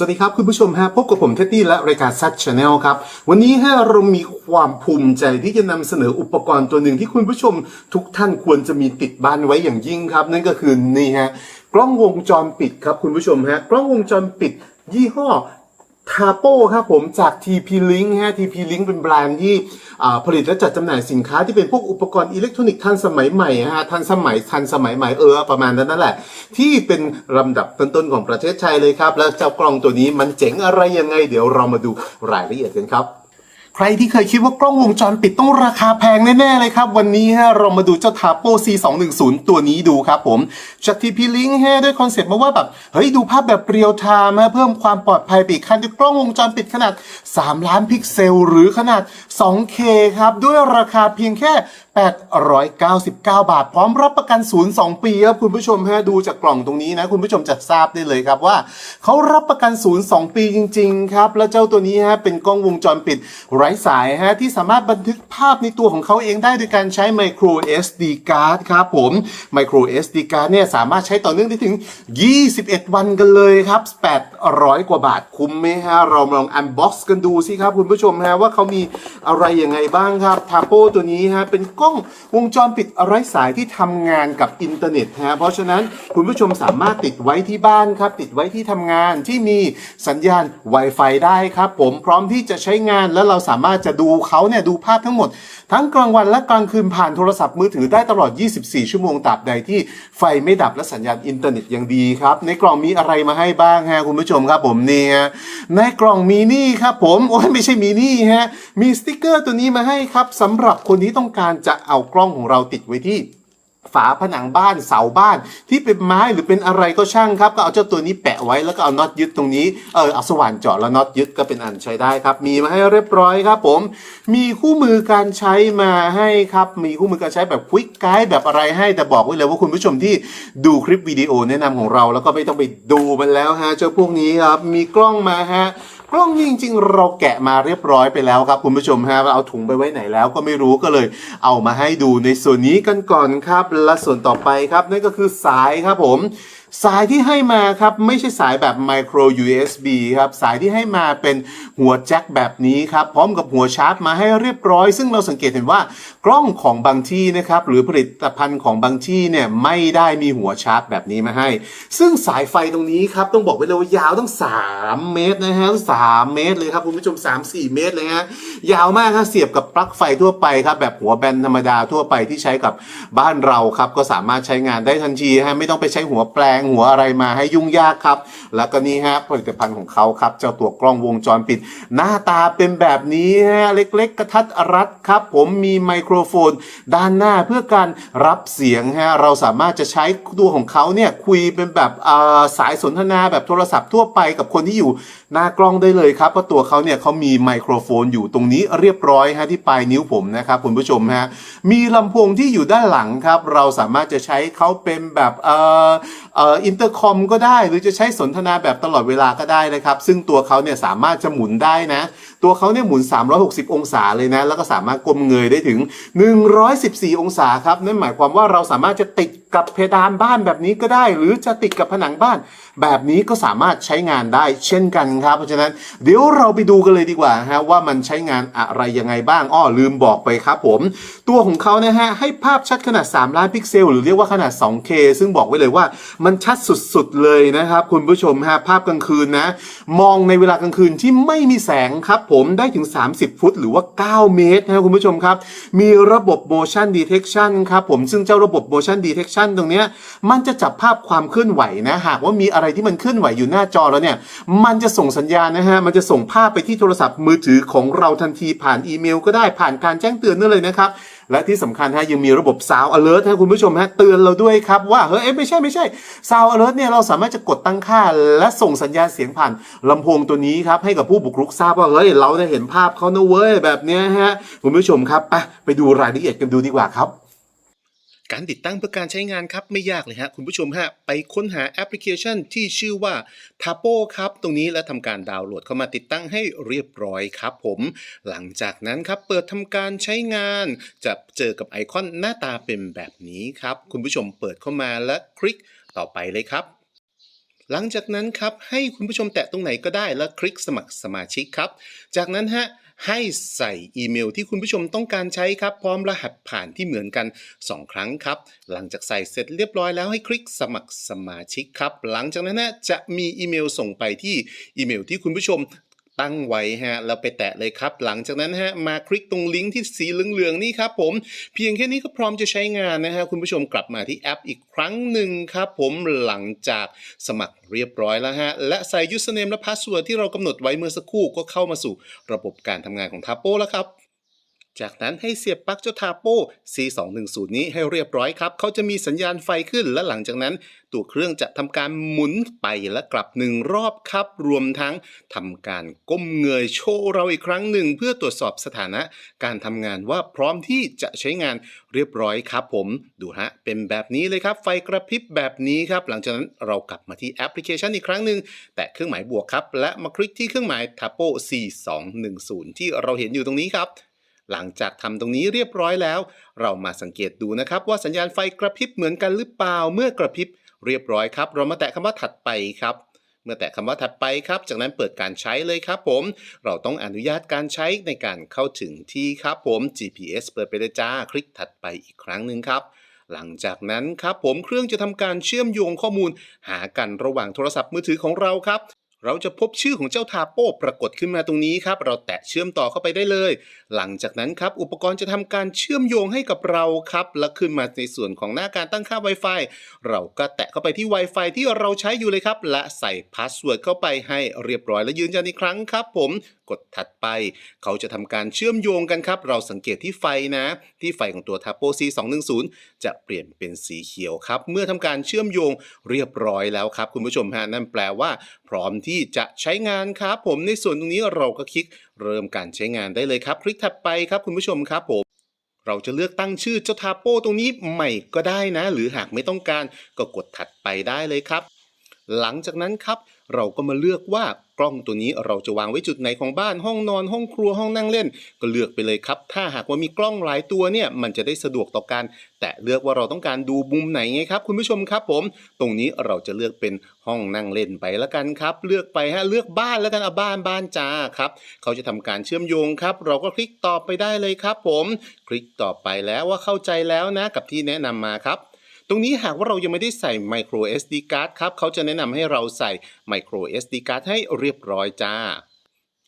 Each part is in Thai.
สวัสดีครับ คุณผู้ชมฮะพบกับผมเท็ดดี้และรายการซัดชาแนลครับ วันนี้ฮะเรามีความภูมิใจที่จะนำเสนออุปกรณ์ตัวหนึ่งที่คุณผู้ชมทุกท่านควรจะมีติดบ้านไว้อย่างยิ่งครับ นั่นก็คือนี่ฮะกล้องวงจรปิดครับคุณผู้ชมฮะกล้องวงจรปิด ยี่ห้อ ทาโป้ครับผมจาก TP Link ฮะ TP Link เป็นแบรนด์ที่ผลิตและจัดจำหน่ายสินค้าที่เป็นพวกอุปกรณ์อิเล็กทรอนิกส์ทันสมัยใหม่ฮะทันสมัยทันสมัยใหม่เออประมาณนั้นนั่นแหละ ที่เป็นลำดับต้นๆของประเทศไทยเลยครับ แล้วเจ้ากล้องตัวนี้มันเจ๋งอะไรยังไง เดี๋ยวเรามาดูรายละเอียดกันครับ ใครที่เคยคิดว่ากล้องวงจรปิดต้องราคาแพงแน่ ๆ เลยครับ วันนี้ฮะเรามาดูเจ้าทาโป C210 ตัวนี้ดูครับผม จาก TP Link ฮะด้วยคอนเซ็ปต์มาว่าแบบ เฮ้ย ดูภาพแบบเรียลไทม์เพิ่มความปลอดภัยไปอีกขั้นด้วยกล้องวงจรปิดขนาด 3 ล้านพิกเซล หรือขนาด 2K ครับ ด้วยราคาเพียงแค่ 899 บาท พร้อมรับประกันศูนย์2ปีครับคุณผู้ชมฮะดูจากกล่องตรงนี้นะ คุณผู้ชมจะทราบได้เลยครับว่าเขารับประกันศูนย์2ปีจริง ๆ ครับ แล้วเจ้าตัวนี้ฮะเป็นกล้องวงจรปิด ไร้สายฮะที่สามารถบันทึกภาพในตัวของเขาเองได้โดยการใช้ micro SD card ครับผม micro SD card เนี่ยสามารถใช้ต่อเนื่องได้ถึง 21 วันกันเลยครับ 800 กว่าบาทคุ้มไหมฮะเราลอง unbox กันดูสิครับคุณผู้ชมฮะว่าเขามีอะไรยังไงบ้างครับทาโปตัวนี้ฮะเป็นกล้องวงจรปิดไร้สายที่ทำงานกับอินเทอร์เน็ตฮะเพราะฉะนั้นคุณผู้ชมสามารถติดไว้ที่บ้านครับ ติดไว้ที่ทำงานที่มีสัญญาณ Wi-Fi ได้ครับ ผมพร้อมที่จะใช้งานแล้วเราสามารถจะดูเขาเนี่ยดูภาพทั้งหมด ทั้งกลางวันและกลางคืนผ่านโทรศัพท์มือถือได้ตลอด 24 ชั่วโมงตราบใดที่ไฟไม่ดับและสัญญาณอินเทอร์เน็ตยังดีครับ ในกล่องมีอะไรมาให้บ้างฮะคุณผู้ชมครับผมเนี่ย ในกล่องมีนี่ครับผมโอ้ยไม่ใช่มีนี่ฮะมีสติกเกอร์ตัวนี้มาให้ครับสำหรับคนที่ต้องการจะเอากล้องของเราติดไว้ที่ฝาผนังบ้านเสาบ้านที่เป็นไม้หรือเป็นอะไรก็ช่างครับ ก็เอาเจ้าตัวนี้แปะไว้แล้วก็เอาน็อตยึดตรงนี้เออเอาสว่านเจาะแล้วน็อตยึดก็เป็นอันใช้ได้ครับ มีมาให้เรียบร้อยครับผม มีคู่มือการใช้มาให้ครับ มีคู่มือการใช้แบบควิกไกด์แบบอะไรให้แต่บอกไว้เลยว่าคุณผู้ชมที่ดูคลิปวิดีโอแนะนำของเรา แล้วก็ไม่ต้องไปดูมันแล้วฮะเจ้าพวกนี้ครับมีกล้องมาฮะ กล้องนี่จริงๆ เราแกะมาเรียบร้อยไปแล้วครับคุณผู้ชมฮะเอาถุงไปไว้ไหนแล้วก็ไม่รู้ก็เลย เอามาให้ดูในส่วนนี้กันก่อนครับและส่วนต่อไปครับนั่นก็คือสายครับผมสายที่ให้มาครับไม่ใช่สายแบบ micro USB ครับสายที่ให้มาเป็นหัวแจ็คแบบนี้ครับพร้อมกับหัวชาร์จมาให้เรียบร้อย ซึ่งเราสังเกตเห็นว่ากล้องของบางที่นะครับหรือผลิตภัณฑ์ของบางที่เนี่ยไม่ได้มีหัวชาร์จแบบนี้มาให้ ซึ่งสายไฟตรงนี้ครับต้องบอกไว้เลยว่ายาวตั้ง 3 เมตรนะฮะสามเมตรเลยครับคุณผู้ชม 3-4 เมตรเลยฮะยาวมากครับเสียบกับปลั๊กไฟทั่วไปครับแบบหัวแบนธรรมดาทั่วไปที่ใช้กับบ้านเราครับก็สามารถใช้งานได้ทันทีฮะไม่ต้องไปใช้หัวแปลงหัวอะไรมาให้ยุ่งยากครับ แล้วก็นี่ฮะผลิตภัณฑ์ของเขาครับ เจ้าตัวกล้องวงจรปิด หน้าตาเป็นแบบนี้ฮะเล็กๆ กระทัดรัดครับ ผมมีไมโครโฟน ด้านหน้าเพื่อการรับเสียงฮะเราสามารถจะใช้ตัวของเขาเนี่ยคุยเป็นแบบาสายสนทนาแบบโทรศัพท์ทั่วไปกับคนที่อยู่หน้ากล้องได้เลยครับเพราะตัวเขาเนี่ยเขามีไมโครโฟนอยู่ตรงนี้เรียบร้อยฮะที่ปลายนิ้วผมนะครับคุณผู้ชมฮะมีลำโพงที่อยู่ด้านหลังครับ เราสามารถจะใช้เขาเป็นแบบเออเออินเตอร์คอมก็ได้หรือจะใช้สนทนาแบบตลอดเวลาก็ได้นะครับ ซึ่งตัวเขาเนี่ยสามารถจะหมุนได้นะ ตัวเขาเนี่ยหมุน 360 องศาเลยนะ แล้วก็สามารถกลมเงยได้ถึง 114 องศาครับ นั่นหมายความว่าเราสามารถจะติด กับเพดานบ้านแบบนี้ก็ได้ หรือจะติดกับผนังบ้าน แบบนี้ก็สามารถใช้งานได้เช่นกันครับ เพราะฉะนั้นเดี๋ยวเราไปดูกันเลยดีกว่าฮะว่ามันใช้งานอะไรยังไงบ้างอ้อลืมบอกไปครับผม ตัวของเขานะฮะให้ภาพชัดขนาด 3 ล้านพิกเซล หรือเรียกว่าขนาด 2K ซึ่งบอกไว้เลยว่ามันชัดสุดๆเลยนะครับ คุณผู้ชมฮะภาพกลางคืนนะ มองในเวลากลางคืนที่ไม่มีแสงครับผมได้ถึง 30 ฟุต หรือว่า 9 เมตรนะค,คุณผู้ชมครับ มีระบบ motion detection ครับผมซึ่งเจ้าระบบ motion detection ตรงนี้มันจะจับภาพความเคลื่อนไหวนะหากว่ามีอะไรที่มันเคลื่อนไหวอยู่หน้าจอแล้วเนี่ยมันจะส่งสัญญาณนะฮะมันจะส่งภาพไปที่โทรศัพท์มือถือของเราทันทีผ่านอีเมล ก็ได้ผ่านการแจ้งเตือนนั่นเลยนะครับและที่สำคัญฮะยังมีระบบ Sound Alert ให้คุณผู้ชมฮะเตือนเราด้วยครับว่าเฮ้ยไม่ใช่ไม่ใช่ Sound Alert เนี่ยเราสามารถจะกดตั้งค่า และส่งสัญญาณเสียงผ่านลำโพงตัวนี้ครับให้กับผู้บุกรุกทราบว่าเฮ้ยเราได้เห็นภาพเขานะเว้ยแบบเนี้ยฮะคุณผู้ชมครับไปไปดูรายละเอียดกันดูดีกว่าครับ การติดตั้งเพื่อการใช้งานครับไม่ยากเลยฮะคุณผู้ชมฮะไปค้นหาแอปพลิเคชันที่ชื่อว่า Tapo ครับตรงนี้แล้วทำการดาวน์โหลดเข้ามาติดตั้งให้เรียบร้อยครับผมหลังจากนั้นครับเปิดทำการใช้งาน จะเจอกับไอคอนหน้าตาเป็นแบบนี้ครับคุณผู้ชมเปิดเข้ามาและคลิกต่อไปเลยครับหลังจากนั้นครับให้คุณผู้ชมแตะตรงไหนก็ได้แล้วคลิกสมัครสมาชิกครับ จากนั้นฮะ ให้ใส่อีเมลที่คุณผู้ชมต้องการใช้ครับ พร้อมรหัสผ่านที่เหมือนกัน 2 ครั้งครับ หลังจากใส่เสร็จเรียบร้อยแล้วให้คลิกสมัครสมาชิกครับ หลังจากนั้นนะจะมีอีเมลส่งไปที่อีเมลที่คุณผู้ชม ตั้งไว้ฮะแล้วไปแตะเลยครับ หลังจากนั้นฮะมาคลิกตรงลิงก์ที่สีเหลืองๆนี่ครับผมเพียงแค่นี้ก็พร้อมจะใช้งานนะฮะคุณผู้ชมกลับมาที่แอปอีกครั้งหนึ่งครับผมหลังจากสมัครเรียบร้อยแล้วฮะและใส่ยูสเนมและพาสเวิร์ดที่เรากำหนดไว้เมื่อสักครู่ก็เข้ามาสู่ระบบการทำงานของ Tapo แล้วครับ จากนั้นให้เสียบปลั๊กเจ้าทาโป้ C210 นี้ให้เรียบร้อยครับ เขาจะมีสัญญาณไฟขึ้นและหลังจากนั้น ตัวเครื่องจะทำการหมุนไปและกลับหนึ่งรอบครับ รวมทั้งทำการก้มเงยโชว์เราอีกครั้งหนึ่ง เพื่อตรวจสอบสถานะ การทำงานว่าพร้อมที่จะใช้งานเรียบร้อยครับผม ดูฮะ เป็นแบบนี้เลยครับ ไฟกระพริบแบบนี้ครับ หลังจากนั้นเรากลับมาที่แอปพลิเคชันอีกครั้งหนึ่งแตะเครื่องหมายบวกครับ และมาคลิกที่เครื่องหมาย Tapo C210 ที่เราเห็นอยู่ตรงนี้ครับ หลังจากทำตรงนี้เรียบร้อยแล้ว เรามาสังเกตดูนะครับ ว่าสัญญาณไฟกระพริบเหมือนกันหรือเปล่าเมื่อกระพริบเรียบร้อยครับ เรามาแตะคำว่าถัดไปครับเมื่อแตะคำว่าถัดไปครับ จากนั้นเปิดการใช้เลยครับผม เราต้องอนุญาตการใช้ในการเข้าถึงที่ครับผม GPS เปิดไปเลยจ้า คลิกถัดไปอีกครั้งหนึ่งครับ หลังจากนั้นครับผมเครื่องจะทำการเชื่อมโยงข้อมูล หากันระหว่างโทรศัพท์มือถือของเราครับ เราจะพบชื่อของเจ้าทาโป้ปรากฏขึ้นมาตรงนี้ครับ เราแตะเชื่อมต่อเข้าไปได้เลย หลังจากนั้นครับ อุปกรณ์จะทำการเชื่อมโยงให้กับเราครับ และขึ้นมาในส่วนของหน้าการตั้งค่า Wi-Fi เราก็แตะเข้าไปที่ Wi-Fi ที่เราใช้อยู่เลยครับ และใส่พาสเวิร์ดเข้าไปให้เรียบร้อยและยืนยันอีกครั้งครับ ผม กดถัดไป เขาจะทำการเชื่อมโยงกันครับ เราสังเกตที่ไฟนะ ที่ไฟของตัว Tapo C210 จะเปลี่ยนเป็นสีเขียวครับ เมื่อทำการเชื่อมโยงเรียบร้อยแล้วครับ คุณผู้ชมฮะนั่นแปลว่า พร้อมที่จะใช้งานครับ ผมในส่วนตรงนี้เราก็คลิกเริ่มการใช้งานได้เลยครับ คลิกถัดไปครับคุณผู้ชมครับผมเราจะเลือกตั้งชื่อเจ้าทาโป้ตรงนี้ใหม่ก็ได้นะ หรือหากไม่ต้องการก็กดถัดไปได้เลยครับ หลังจากนั้นครับ เราก็มาเลือกว่ากล้องตัวนี้เราจะวางไว้จุดไหนของบ้านห้องนอน ห้องครัวห้องนั่งเล่น ก็เลือกไปเลยครับ ถ้าหากว่ามีกล้องหลายตัวเนี่ยมันจะได้สะดวกต่อการ แต่เลือกว่าเราต้องการดูมุมไหนไงครับ คุณผู้ชมครับผม ตรงนี้เราจะเลือกเป็นห้องนั่งเล่นไปแล้วกันครับ เลือกไปฮะเลือกบ้านแล้วกันเอาบ้านบ้านจ้าครับเขาจะทำการเชื่อมโยงครับ เราก็คลิกต่อไปได้เลยครับ ผม คลิกต่อไปแล้วว่าเข้าใจแล้วนะกับที่แนะนำมาครับ ตรงนี้หากว่าเรายังไม่ได้ใส่ micro SD card ครับ เขาจะแนะนำให้เราใส่ micro SD card ให้เรียบร้อยจ้า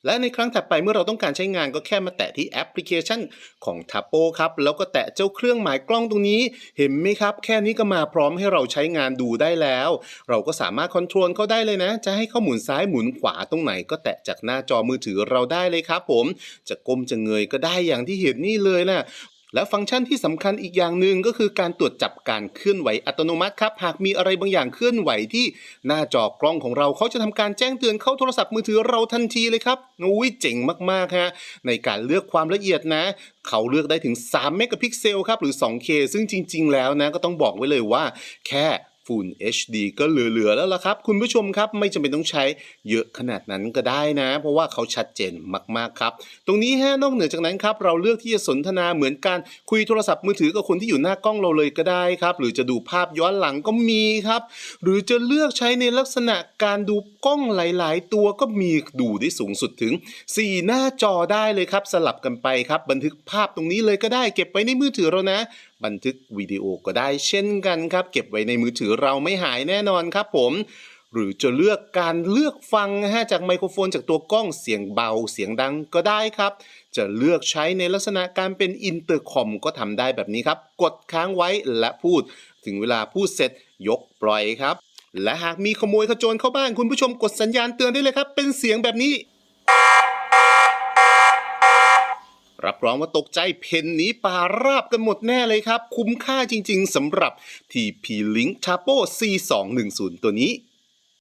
และในครั้งถัดไปเมื่อเราต้องการใช้งานก็แค่มาแตะที่แอปพลิเคชันของ Tapo ครับ แล้วก็แตะเจ้าเครื่องหมายกล้องตรงนี้ เห็นไหมครับ แค่นี้ก็มาพร้อมให้เราใช้งานดูได้แล้ว เราก็สามารถคอนโทรลเขาได้เลยนะ จะให้เขาหมุนซ้ายหมุนขวาตรงไหนก็แตะจากหน้าจอมือถือเราได้เลยครับผม จะก้มจะเงยก็ได้อย่างที่เห็นนี่เลยนะ และฟังก์ชันที่สำคัญอีกอย่างหนึ่งก็คือการตรวจจับการเคลื่อนไหวอัตโนมัติครับ หากมีอะไรบางอย่างเคลื่อนไหวที่หน้าจอกล้องของเราเขาจะทำการแจ้งเตือนเข้าโทรศัพท์มือถือเราทันทีเลยครับอุ้ยเจ๋งมากๆฮะในการเลือกความละเอียดนะ เขาเลือกได้ถึง3เมกะพิกเซลครับหรือ 2K ซึ่งจริง ๆ แล้วนะก็ต้องบอกไว้เลยว่า แค่ Full HD ก็เหลือๆแล้วล่ะครับ คุณผู้ชมครับไม่จำเป็นต้องใช้เยอะขนาดนั้นก็ได้นะ เพราะว่าเขาชัดเจนมากๆครับ ตรงนี้ฮะนอกเหนือจากนั้นครับ เราเลือกที่จะสนทนาเหมือนการคุยโทรศัพท์มือถือกับคนที่อยู่หน้ากล้องเราเลยก็ได้ครับ หรือจะดูภาพย้อนหลังก็มีครับ หรือจะเลือกใช้ในลักษณะการดูกล้องหลาย ๆ ตัวก็มีดูได้สูงสุดถึง 4 หน้าจอได้เลยครับ สลับกันไปครับ บันทึกภาพตรงนี้เลยก็ได้เก็บไว้ในมือถือเรานะ บันทึกวิดีโอก็ได้เช่นกันครับ เก็บไว้ในมือถือเราไม่หายแน่นอนครับผมหรือจะเลือกการเลือกฟังนะฮะจากไมโครโฟนจากตัวกล้องเสียงเบาเสียงดังก็ได้ครับ จะเลือกใช้ในลักษณะการเป็นอินเตอร์คอมก็ทำได้แบบนี้ครับ กดค้างไว้และพูด ถึงเวลาพูดเสร็จยกปล่อยครับ และหากมีขโมยขโจรเข้าบ้านคุณผู้ชมกดสัญญาณเตือนได้เลยครับ เป็นเสียงแบบนี้ รับรองว่าตกใจเพนหนีป่าราบกันหมดแน่เลยครับ คุ้มค่าจริงๆสำหรับ TP Link Chapo C210 ตัวนี้